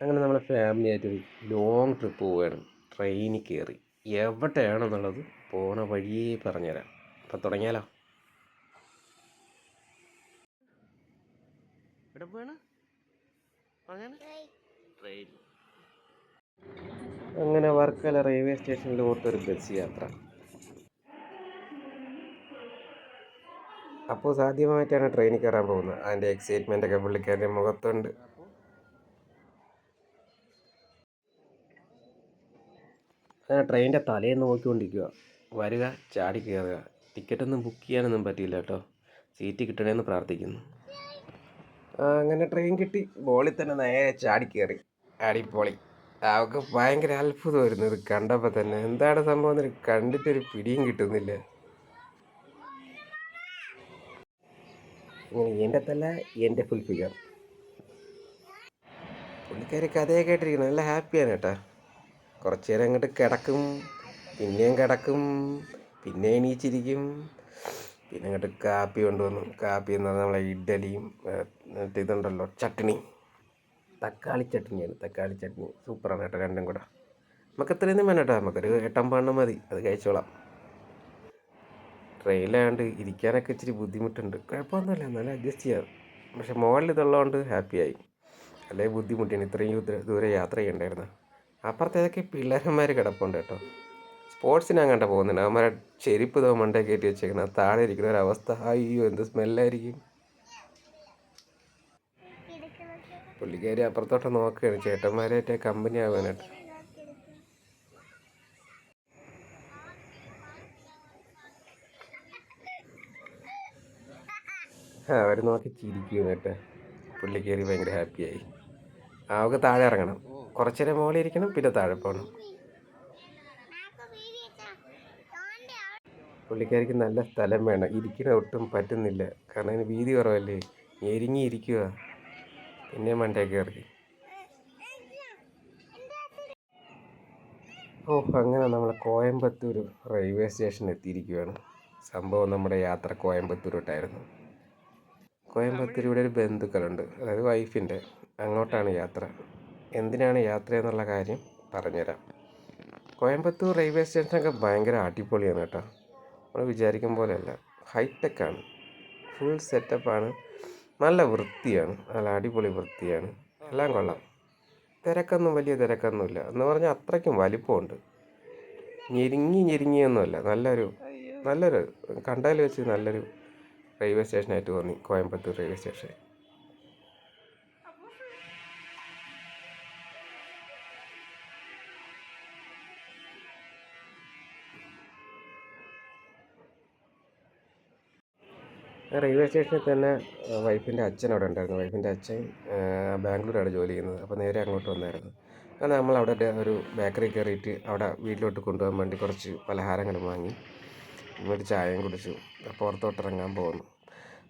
അങ്ങനെ നമ്മൾ ഫാമിലി ആയിട്ട് ഒരു ലോങ് ട്രിപ്പ് പോവുകയാണ്. ട്രെയിനിൽ കയറി എവിടെയാണെന്നുള്ളത് പോണ വഴിയേ പറഞ്ഞുതരാം. അപ്പം തുടങ്ങിയാലോ? എവിടെ പോവാണ്? ട്രെയിൻ അങ്ങനെ വർക്കല റെയിൽവേ സ്റ്റേഷനിലോട്ട് ഒരു ബസ് യാത്ര. അപ്പോൾ സാധ്യമായിട്ടാണ് ട്രെയിനിൽ കയറാൻ പോകുന്നത്. അതിന്റെ എക്സൈറ്റ്മെന്റ് ഒക്കെ പുള്ളിക്കാരുടെ മുഖത്തുണ്ട്. അങ്ങനെ ട്രെയിനിന്റെ തലേന്ന് നോക്കിക്കൊണ്ടിരിക്കുക വരിക ചാടി കയറുക. ടിക്കറ്റൊന്നും ബുക്ക് ചെയ്യാനൊന്നും പറ്റിയില്ല കേട്ടോ. സീറ്റ് കിട്ടണമെന്ന് പ്രാർത്ഥിക്കുന്നു. അങ്ങനെ ട്രെയിൻ കിട്ടി. ബോളിൽ തന്നെ നേരെ ചാടി കയറി. അടിപൊളി. അവൾക്ക് ഭയങ്കര അത്ഭുതമായിരുന്നു ഇത് കണ്ടപ്പോൾ തന്നെ. എന്താണ് സംഭവം കണ്ടിട്ട് കണ്ടിട്ടൊരു പിടിയും കിട്ടുന്നില്ല. എന്റെ തല്ല എന്റെ ഫുൾ ഫിഗർ പുള്ളിക്കാരി കഥയൊക്കെ ആയിട്ടിരിക്കുന്നത് നല്ല ഹാപ്പിയാണ് കേട്ടാ. കുറച്ച് നേരം അങ്ങോട്ട് കിടക്കും പിന്നെയും കിടക്കും പിന്നെ എണീച്ചിരിക്കും. പിന്നെ അങ്ങോട്ട് കാപ്പി കൊണ്ടുവന്നു. കാപ്പി എന്ന് പറഞ്ഞാൽ നമ്മളെ ഇഡ്ഡലിയും ഇതുണ്ടല്ലോ ചട്നി. തക്കാളി ചട്നിയാണ് തക്കാളി ചട്നി. സൂപ്പറാണ് കേട്ടോ രണ്ടും കൂടെ. നമുക്ക് ഇത്രയും വേണ്ട കേട്ടോ. നമുക്കൊരു എട്ടമ്പാണ്ണം മതി. അത് കഴിച്ചോളാം. ട്രെയിനിലായതുകൊണ്ട് ഇരിക്കാനൊക്കെ ഇച്ചിരി ബുദ്ധിമുട്ടുണ്ട്. കുഴപ്പമൊന്നുമില്ല എന്നാലും അഡ്ജസ്റ്റ് ചെയ്യാം. പക്ഷെ മുകളിൽ ഇതുള്ളതുകൊണ്ട് ഹാപ്പിയായി അല്ലെങ്കിൽ ബുദ്ധിമുട്ടിയാണ് ഇത്രയും ദൂരെ യാത്ര ചെയ്യണ്ടായിരുന്നു? അപ്പുറത്തേതൊക്കെ പിള്ളേരന്മാർ കിടപ്പുണ്ട് കേട്ടോ. സ്പോർട്സിന് അങ്ങോട്ട് പോകുന്നുണ്ട്. അവന്മാരെ ചെരുപ്പ് തോ മണ്ടേ കയറ്റി വെച്ചേക്കണം. താഴെ ഇരിക്കുന്ന ഒരവസ്ഥ അയ്യോ എന്ത് സ്മെല്ലായിരിക്കും. പുള്ളിക്കാരി അപ്പുറത്തോട്ട് നോക്കുകയാണ്. ചേട്ടന്മാരായിട്ട് കമ്പനി ആവാനായിട്ട്. അവർ നോക്കി ചിരിക്കും കേട്ടോ. പുള്ളിക്കാരി ഭയങ്കര ഹാപ്പിയായി അവൾക്ക് താഴെ ഇറങ്ങണം. കുറച്ചു നേരം മുകളിൽ ഇരിക്കണം പിന്നെ താഴെ പോകണം. പുള്ളിക്കാരിക്ക് നല്ല സ്ഥലം വേണം. ഇരിക്കണ ഒട്ടും പറ്റുന്നില്ല. കാരണം അതിന് വീതി കുറവല്ലേ? ഞെരിങ്ങി ഇരിക്കുക പിന്നെ മണ്ടേ കയറി. ഓ അങ്ങനെ നമ്മൾ കോയമ്പത്തൂർ റെയിൽവേ സ്റ്റേഷനിൽ എത്തിയിരിക്കുകയാണ് സംഭവം നമ്മുടെ യാത്ര കോയമ്പത്തൂരോട്ടായിരുന്നു. കോയമ്പത്തൂർ ഇവിടെ ഒരു ബന്ധുക്കളുണ്ട്. അതായത് വൈഫിന്റെ. അങ്ങോട്ടാണ് യാത്ര. എന്തിനാണ് യാത്ര എന്നുള്ള കാര്യം പറഞ്ഞുതരാം. കോയമ്പത്തൂർ റെയിൽവേ സ്റ്റേഷനൊക്കെ ഭയങ്കര അടിപൊളിയാണ് കേട്ടോ. നമ്മൾ വിചാരിക്കും പോലെയല്ല. ഹൈടെക്കാണ്. ഫുൾ സെറ്റപ്പാണ്. നല്ല വൃത്തിയാണ്. നല്ല അടിപൊളി വൃത്തിയാണ്. എല്ലാം കൊള്ളാം. തിരക്കൊന്നും വലിയ തിരക്കൊന്നുമില്ല. എന്ന് പറഞ്ഞാൽ അത്രയ്ക്കും വലിപ്പമുണ്ട്. ഞെരുങ്ങി ഞെരുങ്ങിയൊന്നുമല്ല. നല്ലൊരു നല്ലൊരു കണ്ടാൽ വെച്ച് നല്ലൊരു റെയിൽവേ സ്റ്റേഷനായിട്ട് തോന്നി കോയമ്പത്തൂർ റെയിൽവേ സ്റ്റേഷൻ റെയിൽവേ സ്റ്റേഷനിൽ തന്നെ വൈഫിന്റെ അച്ഛൻ അവിടെ ഉണ്ടായിരുന്നു. വൈഫിന്റെ അച്ഛൻ ബാംഗ്ലൂരാണ് ജോലി ചെയ്യുന്നത്. അപ്പോൾ നേരെ അങ്ങോട്ട് വന്നായിരുന്നു. അങ്ങനെ നമ്മൾ അവിടെ ഒരു ബേക്കറി കയറിയിട്ട് അവിടെ വീട്ടിലോട്ട് കൊണ്ടുപോകാൻ വേണ്ടി കുറച്ച് പലഹാരങ്ങൾ വാങ്ങി. ഒരു ചായയും കുടിച്ചു. പുറത്തോട്ട് ഇറങ്ങാൻ പോകുന്നു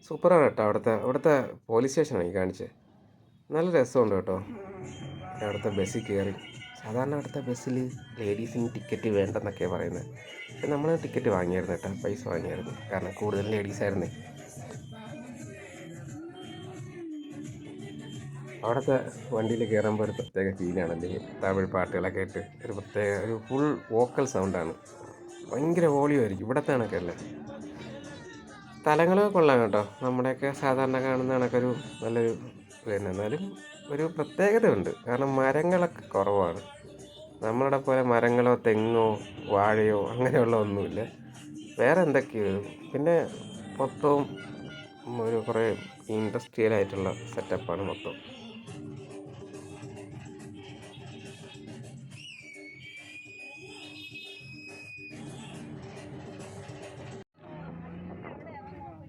സൂപ്പറാണ് കേട്ടോ അവിടുത്തെ അവിടുത്തെ പോലീസ് സ്റ്റേഷനാണ് ഈ കാണിച്ചത് നല്ല രസമുണ്ട് കേട്ടോ. അവിടുത്തെ ബസ്സിൽ കയറി. സാധാരണ അവിടുത്തെ ബസ്സിൽ ലേഡീസിന് ടിക്കറ്റ് വേണ്ടെന്നൊക്കെയാണ് പറയുന്നത്. പക്ഷെ നമ്മൾ ടിക്കറ്റ് വാങ്ങിയായിരുന്നു കേട്ടോ പൈസ വാങ്ങിയായിരുന്നു. കാരണം കൂടുതൽ ലേഡീസ് അവിടുത്തെ വണ്ടിയിൽ കയറുമ്പോൾ ഒരു പ്രത്യേക ഫീലാണ് അല്ലെങ്കിൽ തമിഴ് പാട്ടുകളൊക്കെ ഇട്ട് ഒരു പ്രത്യേക ഒരു ഫുൾ വോക്കൽ സൗണ്ടാണ് ഭയങ്കര വോളിയമായിരിക്കും ഇവിടത്തെ കണക്കല്ല സ്ഥലങ്ങളൊക്കെ കൊള്ളാം കേട്ടോ. നമ്മുടെയൊക്കെ സാധാരണ കാണുന്ന കണക്കൊരു നല്ലൊരു പിന്നെ എന്നാലും ഒരു പ്രത്യേകതയുണ്ട്. കാരണം മരങ്ങളൊക്കെ കുറവാണ്. നമ്മളുടെ പോലെ മരങ്ങളോ തെങ്ങോ വാഴയോ അങ്ങനെയുള്ള ഒന്നുമില്ല. വേറെ എന്തൊക്കെയോ. പിന്നെ മൊത്തവും ഒരു കുറേ ഇൻഡസ്ട്രിയൽ ആയിട്ടുള്ള സെറ്റപ്പാണ് മൊത്തം.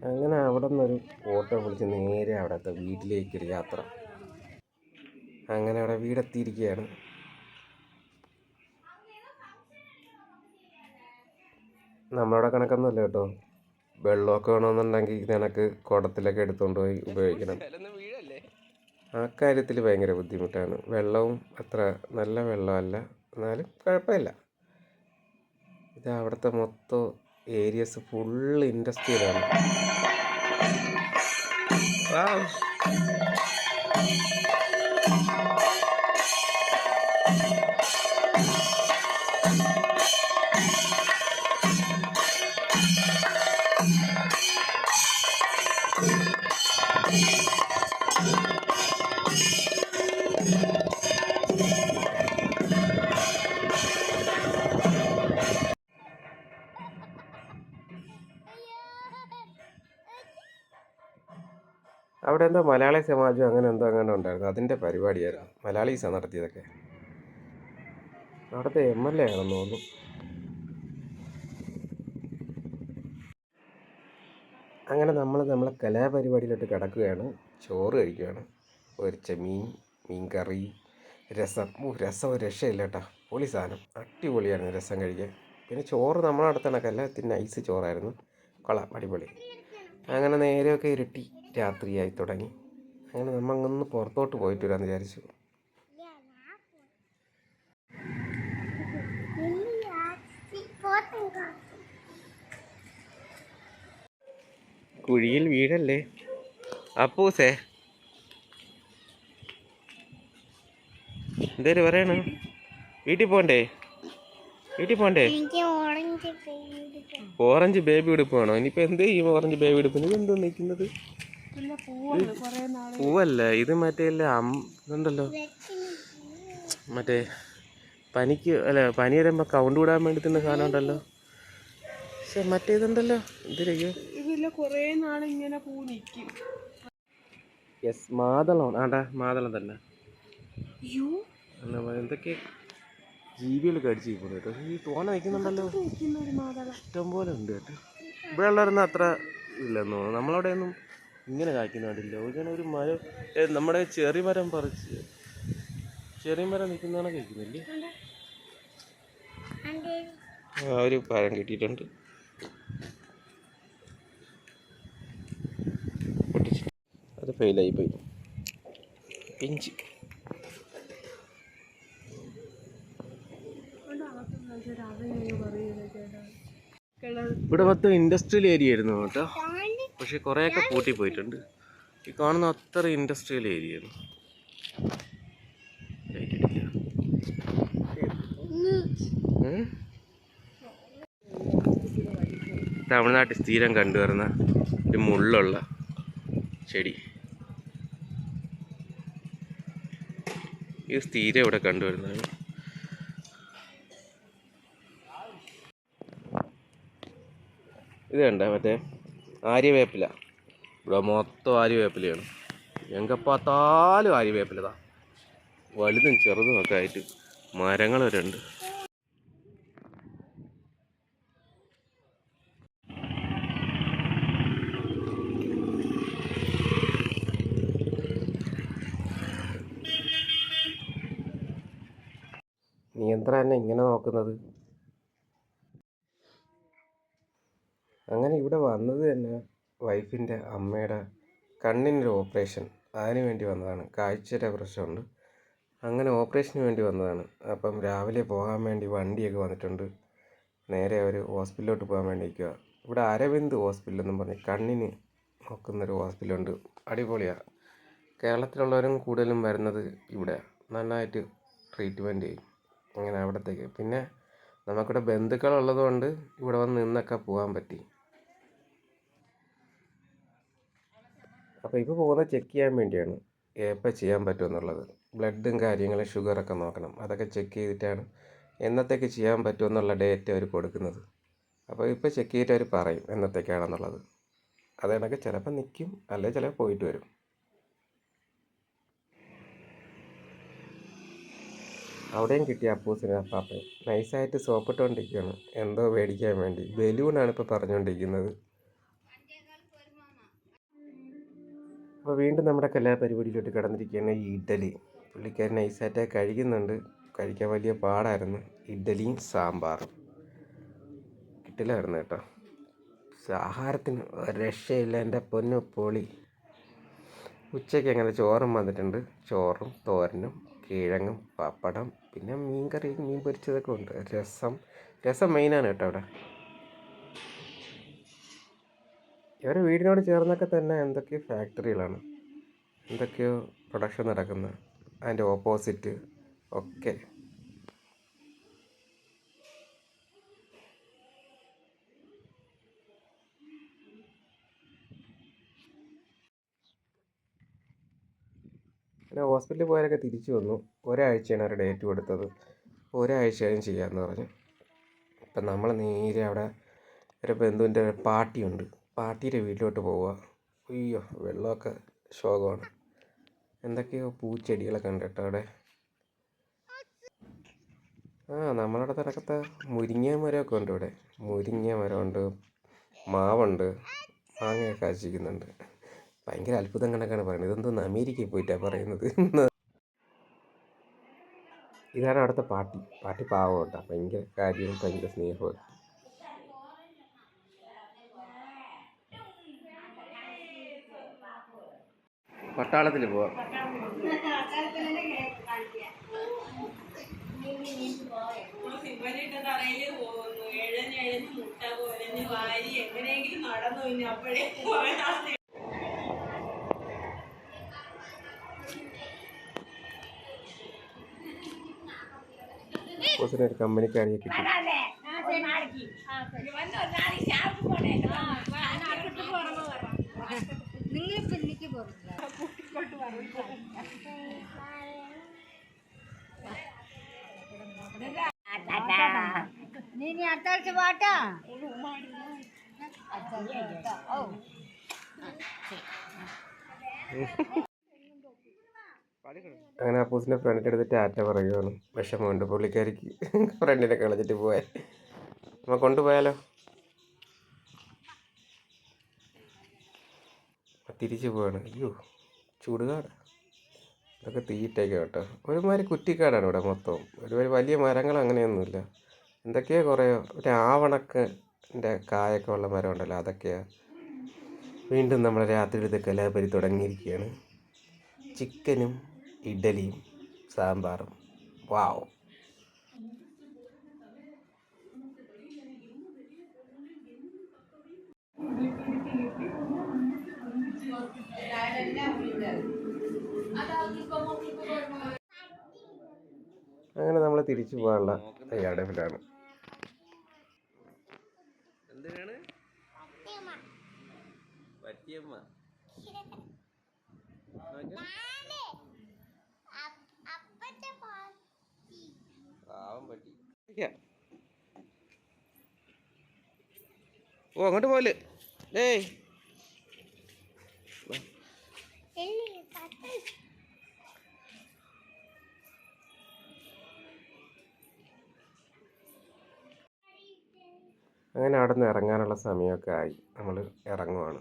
അങ്ങനെ അവിടെ നിന്നൊരു ഓട്ടോ വിളിച്ച് നേരെ അവിടുത്തെ വീട്ടിലേക്കൊരു യാത്ര. അങ്ങനെ അവിടെ വീടെത്തിയിരിക്കുകയാണ്. നമ്മളവിടെ കണക്കൊന്നുമല്ല കേട്ടോ. വെള്ളമൊക്കെ വേണമെന്നുണ്ടെങ്കിൽ നിനക്ക് കുടത്തിലൊക്കെ എടുത്തുകൊണ്ട് പോയി ഉപയോഗിക്കണം. ആ കാര്യത്തിൽ ഭയങ്കര ബുദ്ധിമുട്ടാണ്. വെള്ളവും അത്ര നല്ല വെള്ളമല്ല. എന്നാലും കുഴപ്പമില്ല. ഇത് അവിടുത്തെ മൊത്തം ഏരിയസ് ഫുൾ ഇൻഡസ്ട്രിയിലാണ് Wow. അവിടെ എന്തോ മലയാളി സമാജം അങ്ങനെ എന്തോ അങ്ങനെ ഉണ്ടായിരുന്നു. അതിന്റെ പരിപാടിയായിരുന്നു. മലയാളീസാണ് നടത്തിയതൊക്കെ. അവിടുത്തെ എം എൽ എ ആണെന്ന് തോന്നുന്നു. അങ്ങനെ നമ്മൾ നമ്മളെ കലാപരിപാടിയിലോട്ട് കിടക്കുകയാണ്. ചോറ് കഴിക്കുകയാണ്. പൊരിച്ച മീൻ മീൻ കറി രസം. ഓ രസം രക്ഷയില്ല കേട്ടോ പൊളി സാധനം. അടിപൊളിയായിരുന്നു രസം കഴിക്കാൻ. പിന്നെ ചോറ് നമ്മളെ അടുത്ത് കണക്കല്ല നൈസ് ചോറായിരുന്നു. കൊള്ളാം. അടിപൊളി. അങ്ങനെ നേരെയൊക്കെ ഇരുട്ടി. രാത്രിയായി തുടങ്ങി. അങ്ങനെ നമ്മൾ അങ്ങൊന്ന് പുറത്തോട്ട് പോയിട്ട് വരാമെന്ന് വിചാരിച്ചു. കുഴിയിൽ വീടല്ലേ അപ്പൂസേ. എന്തേലും പറയണ? വീട്ടിൽ പോണ്ടേ? വീട്ടിൽ പോണ്ടേ? ഓറഞ്ച് ബേബി ഉടുപ്പ് വേണോ ഇനിയിപ്പോൾ എന്ത് ചെയ്യും? ഓറഞ്ച് ബേബി ഉടുപ്പിന്? എന്തോ നിൽക്കുന്നത്? പൂവല്ല? ഇത് മറ്റേ ഇതുണ്ടല്ലോ. മറ്റേ പനിക്ക് അല്ല പനി വരുമ്പോൾ കൗണ്ട് കൂടാൻ വേണ്ടി തന്നെ സാധനം ഉണ്ടല്ലോ. പക്ഷെ മറ്റേ ഇതുണ്ടല്ലോ. എന്തിനയ്യോ ഇതില്ല കുറേ നാൾ ഇങ്ങനെ പൂ നിൽക്കും യെസ് മാതളം. ആണ്ടാ മാതളം തന്നെ. എന്തൊക്കെ ജീവികൾ കടിച്ചു പോകുന്നു കേട്ടോ. ഈ തോന നിൽക്കുന്നുണ്ടല്ലോ. ഇഷ്ടംപോലെ ഇഷ്ടം പോലെ ഉണ്ട് കേട്ടോ. ഇവിടെ ഉള്ളവരൊന്നും അത്ര ഇല്ലെന്ന് തോന്നുന്നു. നമ്മളവിടെ ഒന്നും ഇങ്ങനെ കായ്ക്കുന്ന കണ്ടില്ല? ഇങ്ങനെ ഒരു മരം നമ്മുടെ ചെറിയ മരം പറിച്ച് ചെറിയ മരം നിൽക്കുന്നതാണ് കഴിക്കുന്നില്ലേ ആ ഒരു പഴം കിട്ടിയിട്ടുണ്ട്. അത് ഫെയിലായി പോയി. പിഞ്ച്. ഇവിടെ മൊത്തം ഇൻഡസ്ട്രിയൽ ഏരിയ ആയിരുന്നു കേട്ടോ. പക്ഷെ കുറേയൊക്കെ പൂട്ടി പോയിട്ടുണ്ട് ഈ കാണുന്ന അത്ര ഇൻഡസ്ട്രിയൽ ഏരിയ. തമിഴ്നാട്ടിൽ സ്ഥിരം കണ്ടുവരുന്ന ഒരു മുള്ളുള്ള ചെടി. ഈ സ്ഥിരം ഇവിടെ കണ്ടുവരുന്നതാണ്. ഇത് കണ്ട മറ്റേ? ആര്യവേപ്പില. ഇവിടെ മൊത്തം ആര്യവേപ്പിലയാണ്. എങ്കപ്പാത്താലും ആര്യവേപ്പിലതാ വലുതും ചെറുതും ഒക്കെ ആയിട്ട് മരങ്ങൾ വരെ ഉണ്ട് നീ എന്നെ ഇങ്ങനെ നോക്കുന്നത്? അങ്ങനെ ഇവിടെ വന്നത് തന്നെ വൈഫിന്റെ അമ്മയുടെ കണ്ണിനൊരു ഓപ്പറേഷൻ. അതിന് വേണ്ടി വന്നതാണ്. കാഴ്ചയുടെ പ്രശ്നമുണ്ട്. അങ്ങനെ ഓപ്പറേഷന് വേണ്ടി വന്നതാണ്. അപ്പം രാവിലെ പോകാൻ വേണ്ടി വണ്ടിയൊക്കെ വന്നിട്ടുണ്ട്. നേരെ അവർ ഹോസ്പിറ്റലിലോട്ട് പോകാൻ വേണ്ടി നിൽക്കുക ഇവിടെ അരവിന്ദ് ഹോസ്പിറ്റൽ എന്നും പറഞ്ഞ് കണ്ണിന് നോക്കുന്നൊരു ഹോസ്പിറ്റലുണ്ട്. അടിപൊളിയാണ് കേരളത്തിലുള്ളവരും കൂടുതലും വരുന്നത് ഇവിടെ. നന്നായിട്ട് ട്രീറ്റ്മെന്റ് ചെയ്യും. അങ്ങനെ അവിടത്തേക്ക്. പിന്നെ നമുക്കിവിടെ ബന്ധുക്കളുള്ളത് കൊണ്ട് ഇവിടെ വന്ന് നിന്നൊക്കെ പോകാൻ പറ്റി. അപ്പോൾ ഇപ്പോൾ പോകുന്നത് ചെക്ക് ചെയ്യാൻ വേണ്ടിയാണ്. എപ്പോൾ ചെയ്യാൻ പറ്റുമെന്നുള്ളത്. ബ്ലഡും കാര്യങ്ങളും ഷുഗറൊക്കെ നോക്കണം. അതൊക്കെ ചെക്ക് ചെയ്തിട്ടാണ് എന്നത്തേക്ക് ചെയ്യാൻ പറ്റുമെന്നുള്ള ഡേറ്റ് അവർ കൊടുക്കുന്നത്. അപ്പോൾ ഇപ്പോൾ ചെക്ക് ചെയ്തിട്ട് അവർ പറയും എന്നത്തേക്കാണെന്നുള്ളത്. അത് ചിലപ്പോൾ നിൽക്കും അല്ലെങ്കിൽ ചിലപ്പോൾ പോയിട്ട് വരും. അവിടെയും കിട്ടിയ അപ്പൂസിന് അപ്പാപ്പൻ നൈസായിട്ട് സോപ്പിട്ടുകൊണ്ടിരിക്കുകയാണ് എന്തോ മേടിക്കാൻ വേണ്ടി. ബലൂണാണ് ഇപ്പോൾ പറഞ്ഞുകൊണ്ടിരിക്കുന്നത് അപ്പോൾ വീണ്ടും നമ്മുടെ കലാപരിപാടിയിലോട്ട് കിടന്നിരിക്കുകയാണ് ഈ ഇഡ്ഡലി. പുള്ളിക്കാരൻ നൈസായിട്ട് കഴിക്കുന്നുണ്ട്. കഴിക്കാൻ വലിയ പാടായിരുന്നു. ഇഡ്ഡലിയും സാമ്പാറും. കിട്ടില്ലായിരുന്നു കേട്ടോ. ആഹാരത്തിന് രക്ഷയില്ല എന്റെ പൊന്നു പൊളി. ഉച്ചയ്ക്ക് അങ്ങനെ ചോറും വന്നിട്ടുണ്ട്. ചോറും തോരനും കിഴങ്ങും പപ്പടം പിന്നെ മീൻ കറി മീൻ പൊരിച്ചതൊക്കെ ഉണ്ട്. രസം രസം മെയിനാണ് കേട്ടോ അവിടെ. ഇവരുടെ വീടിനോട് ചേർന്നൊക്കെ തന്നെ എന്തൊക്കെയോ ഫാക്ടറികളാണ്. എന്തൊക്കെയോ പ്രൊഡക്ഷൻ നടക്കുന്ന. അതിന്റെ ഓപ്പോസിറ്റ് ഒക്കെ. പിന്നെ ഹോസ്പിറ്റലിൽ പോയാലൊക്കെ തിരിച്ചു വന്നു. ഒരാഴ്ചയാണ് അവർ ഡേറ്റ് കൊടുത്തത്. ഒരാഴ്ചയും ചെയ്യാമെന്ന് പറഞ്ഞു. അപ്പം നമ്മൾ നേരെ അവിടെ ഒരു ബന്ധുവിന്റെ പാർട്ടിയുണ്ട്. പാർട്ടിയുടെ വീട്ടിലോട്ട് പോവുക. അയ്യോ വെള്ളമൊക്കെ ശോകമാണ്. എന്തൊക്കെയോ പൂച്ചെടികളൊക്കെ ഉണ്ട് കേട്ടോ അവിടെ. ആ നമ്മളവിടെ തിരക്കത്തെ മുരിങ്ങ മരമൊക്കെ ഉണ്ട് ഇവിടെ. മുരിങ്ങ മരമുണ്ട് മാവുണ്ട് മാങ്ങയൊക്കെ കാച്ചിക്കുന്നുണ്ട് ഭയങ്കര അത്ഭുതം കണക്കാണ് പറയുന്നത്. ഇതെന്തോന്ന് അമേരിക്കയിൽ പോയിട്ടാണ് പറയുന്നത്. ഇതാണ് അവിടുത്തെ പാട്ടി. പാട്ടി പാവം കേട്ടോ ഭയങ്കര കാര്യവും ഭയങ്കര സ്നേഹവും. അപ്പോഴേ പോവാം. ഒരു കമ്പനിക്കാരിയെ കിട്ടി നിങ്ങൾ പിന്നിക്ക് പോകില്ല നീ അടുത്ത ആഴ്ച പാട്ടാ? അങ്ങനെ അപ്പൂസിന്റെ ഫ്രണ്ടിന്റെ ടാറ്റ പറയുകയാണ് വിഷമമുണ്ട് പുള്ളിക്കാരിക്ക്. ഫ്രണ്ടിനെ കളഞ്ഞിട്ട് പോയാൽ നമ്മ കൊണ്ടുപോയാലോ? തിരിച്ചു പോവാണ്. അയ്യോ ചൂടുകാട്. ഇതൊക്കെ തീറ്റയൊക്കെ കേട്ടോ. ഒരുമാതിരി കുറ്റിക്കാടാണ് ഇവിടെ മൊത്തം. ഒരുമാതിരി വലിയ മരങ്ങൾ അങ്ങനെയൊന്നുമില്ല. എന്തൊക്കെയോ കുറേ ഒരു ആവണക്കിന്റെ കായൊക്കെ ഉള്ള മരം ഉണ്ടല്ലോ അതൊക്കെയാ വീണ്ടും നമ്മൾ രാത്രിയിലത്തെ കലാപരി തുടങ്ങിയിരിക്കുകയാണ്. ചിക്കനും ഇഡലിയും സാമ്പാറും. വാവ് അങ്ങനെ നമ്മൾ തിരിച്ചു പോകാനുള്ള തയ്യാറെടുപ്പിലാണ് എന്തിനാണ് പറ്റിയമ്മ അപ്പത്തെ പാവം പറ്റി ഓ അങ്ങോട്ട് പോലെ. ഏയ് അങ്ങനെ അവിടെ നിന്ന് ഇറങ്ങാനുള്ള സമയമൊക്കെ ആയി. നമ്മൾ ഇറങ്ങുവാണ്.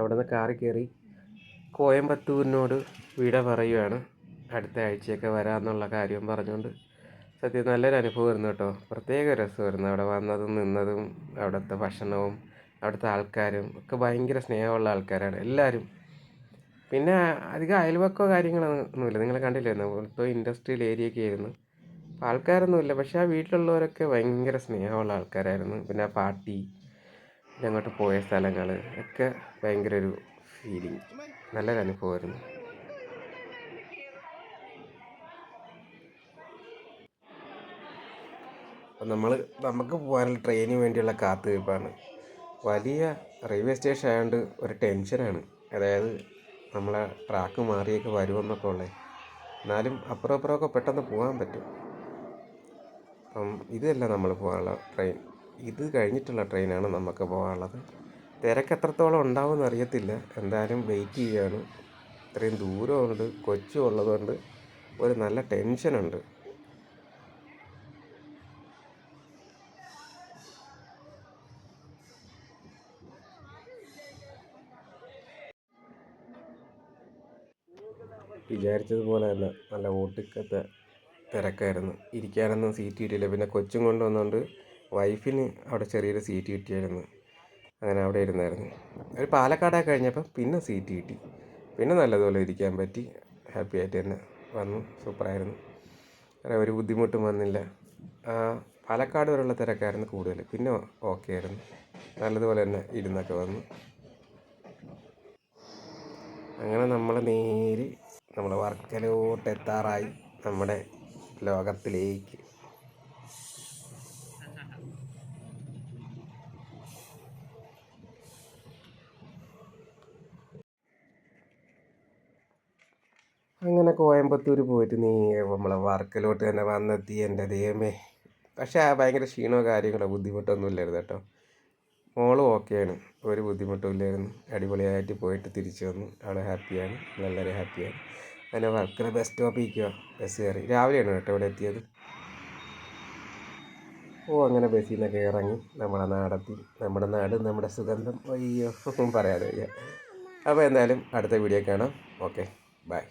അവിടെ നിന്ന് കാറി കയറി കോയമ്പത്തൂരിനോട് വിട പറയുവാണ്. അടുത്ത ആഴ്ചയൊക്കെ വരാമെന്നുള്ള കാര്യം പറഞ്ഞുകൊണ്ട് സത്യം നല്ലൊരു അനുഭവം അനുഭവമായിരുന്നു കേട്ടോ. പ്രത്യേക രസമായിരുന്നു. അവിടെ വന്നതും നിന്നതും അവിടുത്തെ ഭക്ഷണവും അവിടുത്തെ ആൾക്കാരും ഒക്കെ ഭയങ്കര സ്നേഹമുള്ള ആൾക്കാരാണ് എല്ലാവരും. പിന്നെ അധികം അയൽവക്കോ കാര്യങ്ങളൊന്നുമില്ല. നിങ്ങൾ കണ്ടില്ലായിരുന്നു? ഇപ്പോൾ ഇൻഡസ്ട്രിയൽ ഏരിയ ഒക്കെ ആയിരുന്നു. അപ്പോൾ ആൾക്കാരൊന്നുമില്ല. പക്ഷേ ആ വീട്ടിലുള്ളവരൊക്കെ ഭയങ്കര സ്നേഹമുള്ള ആൾക്കാരായിരുന്നു. പിന്നെ ആ പാർട്ടി പിന്നെ അങ്ങോട്ട് പോയ സ്ഥലങ്ങൾ ഒക്കെ ഭയങ്കര ഒരു ഫീലിംഗ് നല്ലൊരു അനുഭവമായിരുന്നു. അപ്പം നമ്മൾ നമുക്ക് പോകാനുള്ള ട്രെയിനിന് വേണ്ടിയുള്ള കാത്തുവയ്പ്പാണ്. വലിയ റെയിൽവേ സ്റ്റേഷൻ ആയതുകൊണ്ട് ഒരു ടെൻഷനാണ് അതായത് നമ്മളെ ട്രാക്ക് മാറിയൊക്കെ വരുമെന്നൊക്കെ ഉള്ളത് എന്നാലും അപ്പുറം അപ്പുറമൊക്കെ പെട്ടെന്ന് പോകാൻ പറ്റും. അപ്പം ഇതല്ല നമ്മൾ പോകാനുള്ള ട്രെയിൻ ഇത് കഴിഞ്ഞിട്ടുള്ള ട്രെയിനാണ് നമുക്ക് പോകാനുള്ളത്. തിരക്ക് എത്രത്തോളം ഉണ്ടാവുമെന്ന് അറിയത്തില്ല. എന്തായാലും വെയിറ്റ് ചെയ്യുകയാണ്. ഇത്രയും ദൂരമുണ്ട് കൊച്ചു ഉള്ളതുകൊണ്ട് ഒരു നല്ല ടെൻഷനുണ്ട് വിചാരിച്ചതുപോലെ തന്നെ നല്ല ഓട്ടിക്കത്തെ തിരക്കായിരുന്നു. ഇരിക്കാനൊന്നും സീറ്റ് കിട്ടിയില്ല. പിന്നെ കൊച്ചും കൊണ്ടുവന്നുകൊണ്ട് വൈഫിന് അവിടെ ചെറിയൊരു സീറ്റ് കിട്ടിയായിരുന്നു. അങ്ങനെ അവിടെ ഇരുന്നായിരുന്നു. ഒരു പാലക്കാടൊക്കെ കഴിഞ്ഞപ്പോൾ പിന്നെ സീറ്റ് കിട്ടി. പിന്നെ നല്ലതുപോലെ ഇരിക്കാൻ പറ്റി. ഹാപ്പി ആയിട്ട് തന്നെ വന്നു. സൂപ്പറായിരുന്നു. വേറെ ഒരു ബുദ്ധിമുട്ടും വന്നില്ല. പാലക്കാട് വരെയുള്ള തിരക്കായിരുന്നു കൂടുതൽ പിന്നെ ഓക്കെ ആയിരുന്നു. നല്ലതുപോലെ തന്നെ ഇരുന്നൊക്കെ വന്നു. അങ്ങനെ നമ്മൾ നേരി നമ്മൾ വർക്കലോട്ട് എത്താറായി നമ്മുടെ ലോകത്തിലേക്ക്. അങ്ങനെ കോയമ്പത്തൂർ പോയിട്ട് നീ നമ്മളെ വർക്കിലോട്ട് തന്നെ വന്നെത്തി എന്റെ ദൈവമേ. പക്ഷേ ഭയങ്കര ക്ഷീണോ കാര്യങ്ങളോ ബുദ്ധിമുട്ടൊന്നും ഇല്ലായിരുന്നു കേട്ടോ. മോളും ഓക്കെയാണ്. ഒരു ബുദ്ധിമുട്ടും ഇല്ലായിരുന്നു. അടിപൊളിയായിട്ട് പോയിട്ട് തിരിച്ചു വന്നു. അവൾ ഹാപ്പിയാണ്. വളരെ ഹാപ്പിയാണ്. അങ്ങനെ വർക്കല ബസ് സ്റ്റോപ്പിൽ ബസ് കയറി. രാവിലെയാണ് കേട്ടോ ഇവിടെ എത്തിയത്? ഓ അങ്ങനെ ബസ്സിൽ നിന്നൊക്കെ ഇറങ്ങി. നമ്മുടെ നാടെത്തി നമ്മുടെ നാട് നമ്മുടെ സുഗന്ധം. അയ്യോ പറയാതെ വയ്യ. അപ്പോൾ എന്തായാലും അടുത്ത വീഡിയോ കാണാം. Okay bye